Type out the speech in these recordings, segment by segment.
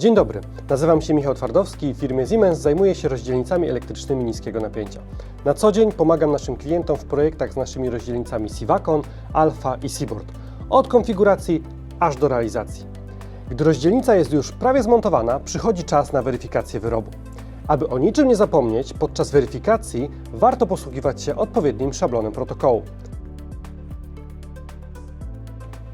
Dzień dobry, nazywam się Michał Twardowski i w firmie Siemens zajmuję się rozdzielnicami elektrycznymi niskiego napięcia. Na co dzień pomagam naszym klientom w projektach z naszymi rozdzielnicami Sivacon, Alpha i Seaboard. Od konfiguracji aż do realizacji. Gdy rozdzielnica jest już prawie zmontowana, przychodzi czas na weryfikację wyrobu. Aby o niczym nie zapomnieć, podczas weryfikacji warto posługiwać się odpowiednim szablonem protokołu.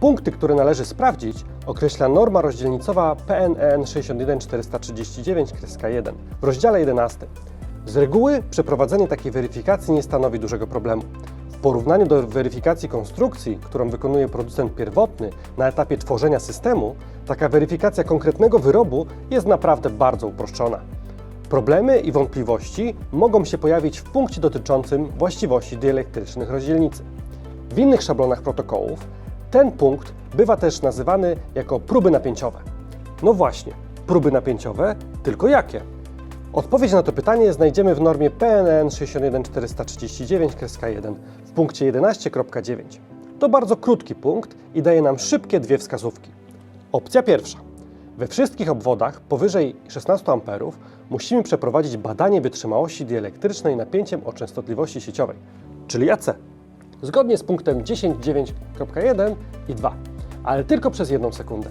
Punkty, które należy sprawdzić, określa norma rozdzielnicowa PNEN 61439-1 w rozdziale 11. Z reguły przeprowadzenie takiej weryfikacji nie stanowi dużego problemu. W porównaniu do weryfikacji konstrukcji, którą wykonuje producent pierwotny na etapie tworzenia systemu, taka weryfikacja konkretnego wyrobu jest naprawdę bardzo uproszczona. Problemy i wątpliwości mogą się pojawić w punkcie dotyczącym właściwości dieelektrycznych rozdzielnicy. W innych szablonach protokołów ten punkt bywa też nazywany jako próby napięciowe. No właśnie, próby napięciowe, tylko jakie? Odpowiedź na to pytanie znajdziemy w normie PNN 61439-1 w punkcie 11.9. To bardzo krótki punkt i daje nam szybkie dwie wskazówki. Opcja pierwsza. We wszystkich obwodach powyżej 16 A musimy przeprowadzić badanie wytrzymałości dieelektrycznej napięciem o częstotliwości sieciowej, czyli AC zgodnie z punktem 10.9.1 i 2, ale tylko przez jedną sekundę.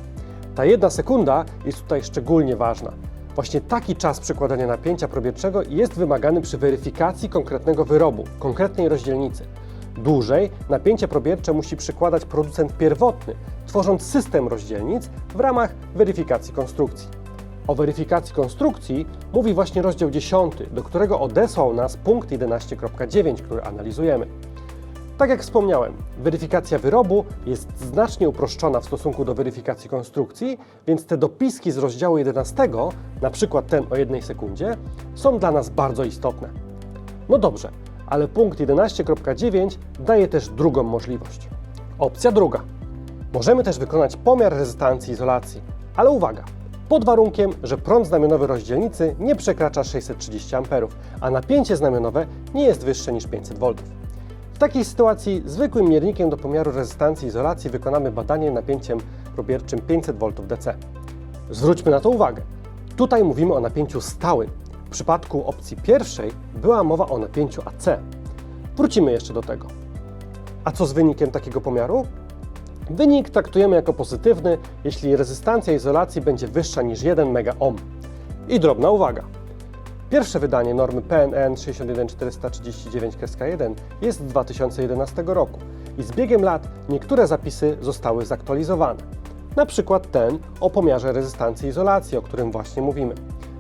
Ta jedna sekunda jest tutaj szczególnie ważna. Właśnie taki czas przykładania napięcia probierczego jest wymagany przy weryfikacji konkretnego wyrobu, konkretnej rozdzielnicy. Dłużej napięcie probiercze musi przykładać producent pierwotny, tworząc system rozdzielnic w ramach weryfikacji konstrukcji. O weryfikacji konstrukcji mówi właśnie rozdział 10, do którego odesłał nas punkt 11.9, który analizujemy. Tak jak wspomniałem, weryfikacja wyrobu jest znacznie uproszczona w stosunku do weryfikacji konstrukcji, więc te dopiski z rozdziału 11, na przykład ten o jednej sekundzie, są dla nas bardzo istotne. No dobrze, ale punkt 11.9 daje też drugą możliwość. Opcja druga. Możemy też wykonać pomiar rezystancji izolacji, ale uwaga, pod warunkiem, że prąd znamionowy rozdzielnicy nie przekracza 630 A, a napięcie znamionowe nie jest wyższe niż 500 V. W takiej sytuacji zwykłym miernikiem do pomiaru rezystancji izolacji wykonamy badanie napięciem probierczym 500 V DC. Zwróćmy na to uwagę. Tutaj mówimy o napięciu stałym. W przypadku opcji pierwszej była mowa o napięciu AC. Wrócimy jeszcze do tego. A co z wynikiem takiego pomiaru? Wynik traktujemy jako pozytywny, jeśli rezystancja izolacji będzie wyższa niż 1 MΩ. I drobna uwaga. Pierwsze wydanie normy PNN 61439-1 jest z 2011 roku i z biegiem lat niektóre zapisy zostały zaktualizowane. Na przykład ten o pomiarze rezystancji izolacji, o którym właśnie mówimy.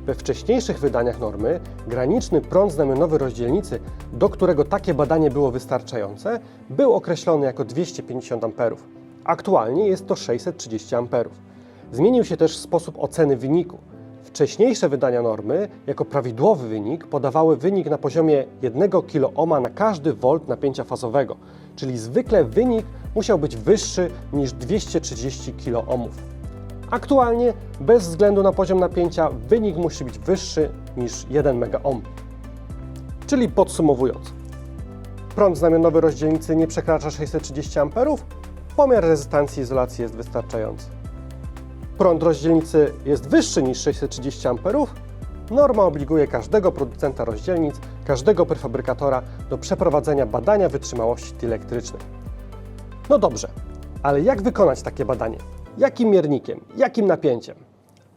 We wcześniejszych wydaniach normy graniczny prąd znamionowy rozdzielnicy, do którego takie badanie było wystarczające, był określony jako 250 A. Aktualnie jest to 630 A. Zmienił się też sposób oceny wyniku. Wcześniejsze wydania normy jako prawidłowy wynik podawały wynik na poziomie 1 kOhm na każdy volt napięcia fazowego, czyli zwykle wynik musiał być wyższy niż 230 kOhmów. Aktualnie, bez względu na poziom napięcia, wynik musi być wyższy niż 1 MΩ. Czyli podsumowując, prąd znamionowy rozdzielnicy nie przekracza 630 A, pomiar rezystancji izolacji jest wystarczający prąd rozdzielnicy jest wyższy niż 630 A, norma obliguje każdego producenta rozdzielnic, każdego prefabrykatora do przeprowadzenia badania wytrzymałości elektrycznej. No dobrze, ale jak wykonać takie badanie? Jakim miernikiem? Jakim napięciem?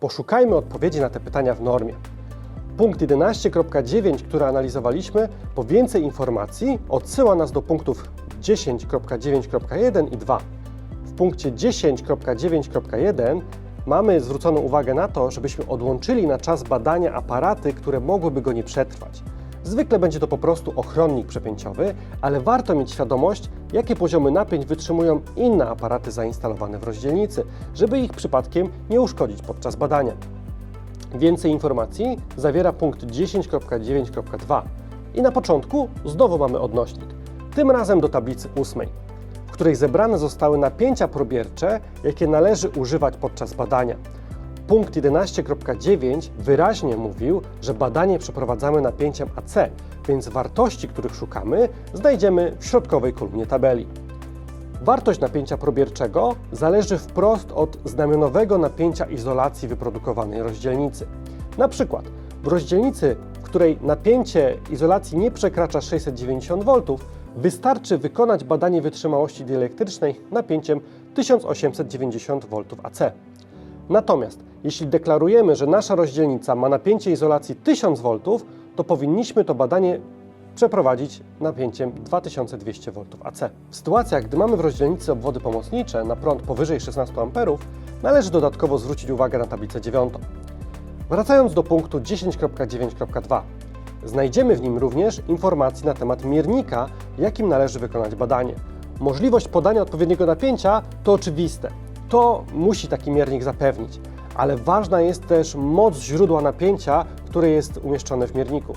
Poszukajmy odpowiedzi na te pytania w normie. Punkt 11.9, który analizowaliśmy, po więcej informacji odsyła nas do punktów 10.9.1 i 2. W punkcie 10.9.1 mamy zwróconą uwagę na to, żebyśmy odłączyli na czas badania aparaty, które mogłyby go nie przetrwać. Zwykle będzie to po prostu ochronnik przepięciowy, ale warto mieć świadomość, jakie poziomy napięć wytrzymują inne aparaty zainstalowane w rozdzielnicy, żeby ich przypadkiem nie uszkodzić podczas badania. Więcej informacji zawiera punkt 10.9.2 i na początku znowu mamy odnośnik, tym razem do tablicy 8 w której zebrane zostały napięcia probiercze, jakie należy używać podczas badania. Punkt 11.9 wyraźnie mówił, że badanie przeprowadzamy napięciem AC, więc wartości, których szukamy, znajdziemy w środkowej kolumnie tabeli. Wartość napięcia probierczego zależy wprost od znamionowego napięcia izolacji wyprodukowanej rozdzielnicy. Na przykład w rozdzielnicy, w której napięcie izolacji nie przekracza 690 V, wystarczy wykonać badanie wytrzymałości dielettrycznej napięciem 1890 V AC. Natomiast jeśli deklarujemy, że nasza rozdzielnica ma napięcie izolacji 1000 V, to powinniśmy to badanie przeprowadzić napięciem 2200 V AC. W sytuacjach, gdy mamy w rozdzielnicy obwody pomocnicze na prąd powyżej 16 A, należy dodatkowo zwrócić uwagę na tablicę 9. Wracając do punktu 10.9.2, znajdziemy w nim również informacje na temat miernika, jakim należy wykonać badanie. Możliwość podania odpowiedniego napięcia to oczywiste. To musi taki miernik zapewnić, ale ważna jest też moc źródła napięcia, które jest umieszczone w mierniku.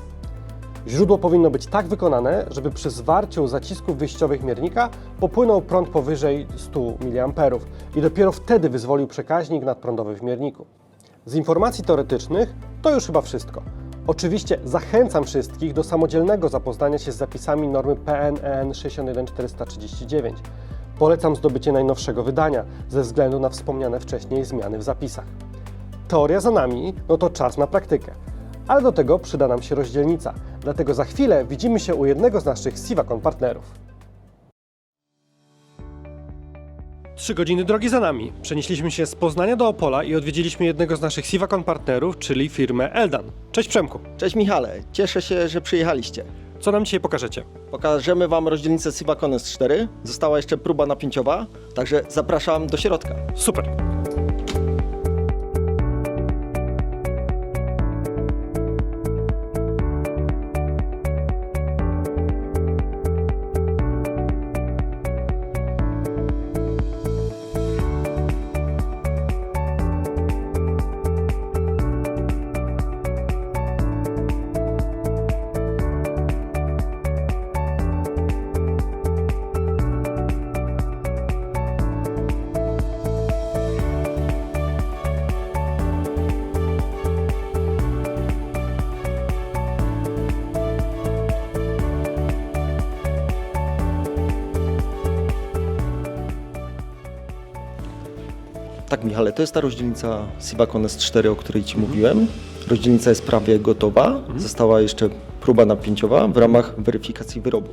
Źródło powinno być tak wykonane, żeby przy zwarciu zacisków wyjściowych miernika popłynął prąd powyżej 100 mA i dopiero wtedy wyzwolił przekaźnik nadprądowy w mierniku. Z informacji teoretycznych to już chyba wszystko. Oczywiście zachęcam wszystkich do samodzielnego zapoznania się z zapisami normy PNEN 61439. Polecam zdobycie najnowszego wydania ze względu na wspomniane wcześniej zmiany w zapisach. Teoria za nami, no to czas na praktykę. Ale do tego przyda nam się rozdzielnica. Dlatego za chwilę widzimy się u jednego z naszych Sivacon partnerów. Trzy godziny drogi za nami. Przenieśliśmy się z Poznania do Opola i odwiedziliśmy jednego z naszych Sivacon partnerów, czyli firmę Eldan. Cześć Przemku. Cześć Michale, cieszę się, że przyjechaliście. Co nam dzisiaj pokażecie? Pokażemy Wam rozdzielnicę Sivacon S4. Została jeszcze próba napięciowa, także zapraszam do środka. Super. Tak Michale, to jest ta rozdzielnica Sivacon S4, o której Ci mówiłem. Rozdzielnica jest prawie gotowa. Została jeszcze próba napięciowa w ramach weryfikacji wyrobu.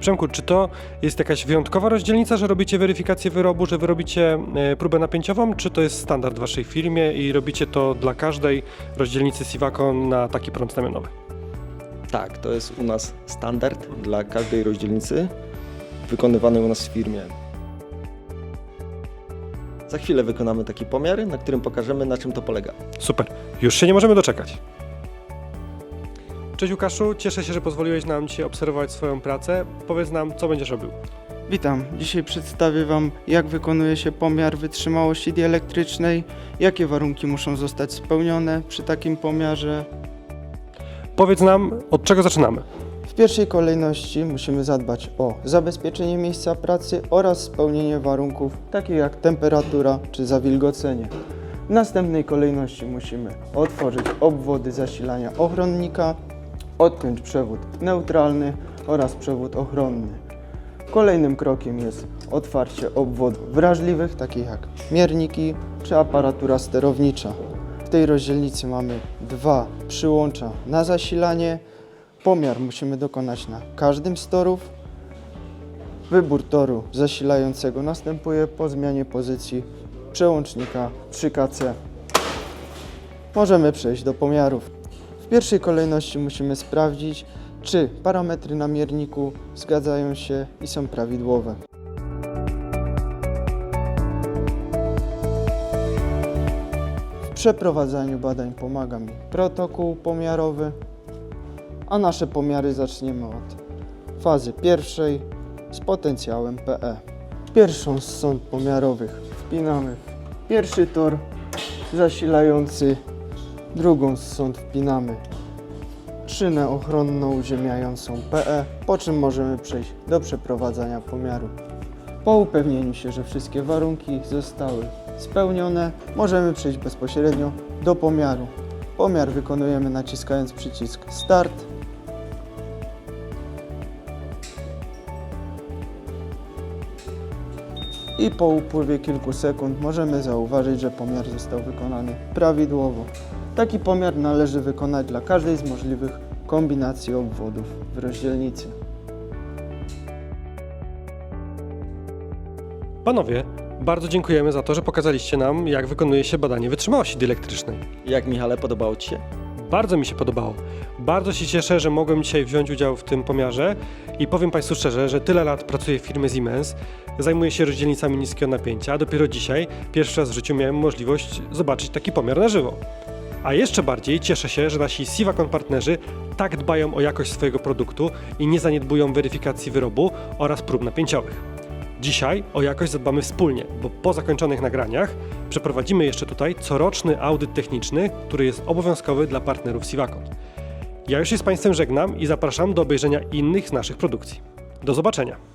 Przemku, czy to jest jakaś wyjątkowa rozdzielnica, że robicie weryfikację wyrobu, że wy robicie e, próbę napięciową, czy to jest standard w waszej firmie i robicie to dla każdej rozdzielnicy Sivacon na taki prąd znamionowy? Tak, to jest u nas standard dla każdej rozdzielnicy wykonywany u nas w firmie. Za chwilę wykonamy taki pomiar, na którym pokażemy na czym to polega. Super, już się nie możemy doczekać. Cześć Łukaszu, cieszę się, że pozwoliłeś nam dzisiaj obserwować swoją pracę. Powiedz nam, co będziesz robił. Witam. Dzisiaj przedstawię Wam, jak wykonuje się pomiar wytrzymałości dielettrycznej, jakie warunki muszą zostać spełnione przy takim pomiarze. Powiedz nam, od czego zaczynamy? W pierwszej kolejności musimy zadbać o zabezpieczenie miejsca pracy oraz spełnienie warunków takich jak temperatura czy zawilgocenie. W następnej kolejności musimy otworzyć obwody zasilania ochronnika, odpiąć przewód neutralny oraz przewód ochronny. Kolejnym krokiem jest otwarcie obwodów wrażliwych, takich jak mierniki czy aparatura sterownicza. W tej rozdzielnicy mamy dwa przyłącza na zasilanie. Pomiar musimy dokonać na każdym z torów. Wybór toru zasilającego następuje po zmianie pozycji przełącznika 3KC. Możemy przejść do pomiarów. W pierwszej kolejności musimy sprawdzić, czy parametry na mierniku zgadzają się i są prawidłowe. W przeprowadzaniu badań pomaga mi protokół pomiarowy, a nasze pomiary zaczniemy od fazy pierwszej z potencjałem PE. Pierwszą z sąd pomiarowych wpinamy pierwszy tor zasilający, drugą z sąd wpinamy szynę ochronną uziemiającą PE, po czym możemy przejść do przeprowadzania pomiaru. Po upewnieniu się, że wszystkie warunki zostały spełnione, możemy przejść bezpośrednio do pomiaru. Pomiar wykonujemy naciskając przycisk Start. I po upływie kilku sekund możemy zauważyć, że pomiar został wykonany prawidłowo. Taki pomiar należy wykonać dla każdej z możliwych kombinacji obwodów w rozdzielnicy. Panowie, bardzo dziękujemy za to, że pokazaliście nam, jak wykonuje się badanie wytrzymałości dyelektrycznej. Jak Michale, podobało Ci się? Bardzo mi się podobało. Bardzo się cieszę, że mogłem dzisiaj wziąć udział w tym pomiarze i powiem Państwu szczerze, że tyle lat pracuję w firmie Siemens, zajmuję się rozdzielnicami niskiego napięcia, a dopiero dzisiaj, pierwszy raz w życiu miałem możliwość zobaczyć taki pomiar na żywo. A jeszcze bardziej cieszę się, że nasi Sivacon partnerzy tak dbają o jakość swojego produktu i nie zaniedbują weryfikacji wyrobu oraz prób napięciowych. Dzisiaj o jakość zadbamy wspólnie, bo po zakończonych nagraniach przeprowadzimy jeszcze tutaj coroczny audyt techniczny, który jest obowiązkowy dla partnerów Sivacon. Ja już się z Państwem żegnam i zapraszam do obejrzenia innych z naszych produkcji. Do zobaczenia!